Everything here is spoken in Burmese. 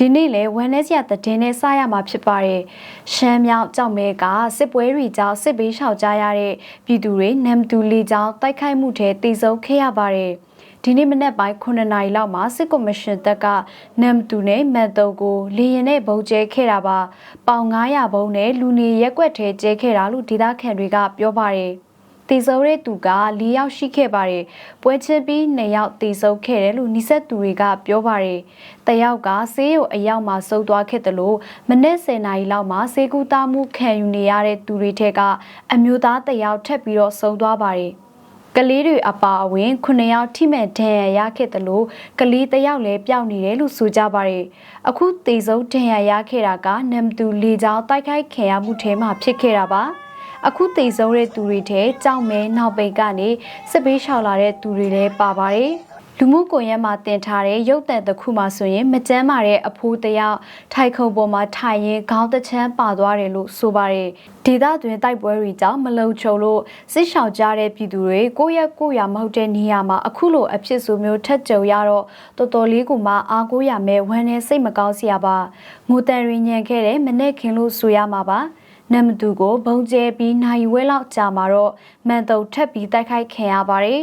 ဒီနေ့လေဝမ်းနေစရာသတင်းနဲ့စရမှာဖြစ်ပါတယ်။ရှမ်းမြောက်ကြောက်မဲကစစ်ပွဲတွေကြောင့်စစ်ဘေးရှောင်ကြရတဲ့ပြည်သူတွေနမ်တူလီကြောင့်တိုက်ခိုက်မှုထဲတည်ဆုံခဲ့ရပါတယ်။ဒီနေ့မနက်ပိုင်း9နာရီလောက်မှာစစ်ကော်မရှင်တပ်ကနမ်တူနဲ့မန်တုံကိုလေရင်နဲ့ဗုံးကျဲခဲ့တာပါ။ပေါင်900ဘုံနဲ့လူနေရက်ွက်ထဲကျဲခဲ့တာလို့ဒေသခံတွေကပြောပါတယ်။ တည်ဆုံတဲ့သူက၄ယောက်ရှိခဲ့ပါတယ်။ပွဲချင်းပြီး၂ယောက်တည်ဆုံခဲ့တယ်လို့နှိဆက်သူတွေကပြောပါတယ်။တယောက်ကဆေးရုံအရောက်မှာစုံသွားခဲ့တယ်လို့မနေ့10နာရီလောက်မှာဆေးကူတာမှုခံယူနေရတဲ့သူတွေထက်ကအမျိုးသားတယောက်ထပ်ပြီးတော့စုံသွားပါတယ်။ကလေးတွေအပါအဝင်9ယောက်ထိမဲ့ဒဏ်ရာရခဲ့တယ်လို့ကလေးတယောက်လည်းပျောက်နေတယ်လို့ဆိုကြပါတယ်။အခုတေဆုံးဒဏ်ရာရခဲ့တာကနမ်တူလေကြောင်းတိုက်ခိုက်ခံရမှုထဲမှာဖြစ်ခဲ့တာပါ။ အခုတည်ဆုံးတဲ့သူတွေထဲကြောက်မဲနောက်ပိတ်ကနေစစ်ပေးရှောင်လာတဲ့သူတွေလည်းပါပါတယ်လူမှုကွန်ရက်မှာတင်ထားတဲ့ရုပ်သံတစ်ခုမှဆိုရင်မကျမ်းမာတဲ့အဖိုးတယောက်ထိုင်ခုံပေါ်မှာထိုင်ရင်ခေါင်းတစ်ချမ်းပါသွားတယ်လို့ဆိုပါတယ်ဒေသတွင်တိုက်ပွဲတွေကြောင့်မလုံခြုံလို့စစ်ရှောင်ကြတဲ့ပြည်သူတွေကိုယ့်ရက်ကိုယ့်ရမဟုတ်တဲ့နေရာမှာအခုလိုအဖြစ်ဆိုမျိုးထက်ကြုံရတော့တော်တော်လေးကိုမှအားကိုးရမယ်ဝမ်းနဲ့စိတ်မကောင်းစရာပါငိုတန်ရင်ညံခဲ့တဲ့မနဲ့ခင်လို့ဆိုရမှာပါ နမ်မတူကိုဘုံကျဲပြီးနိုင်ဝဲလောက်ကြာမှာတော့မန်တုံထက်ပြီးတိုက်ခိုက်ခံရပါတယ်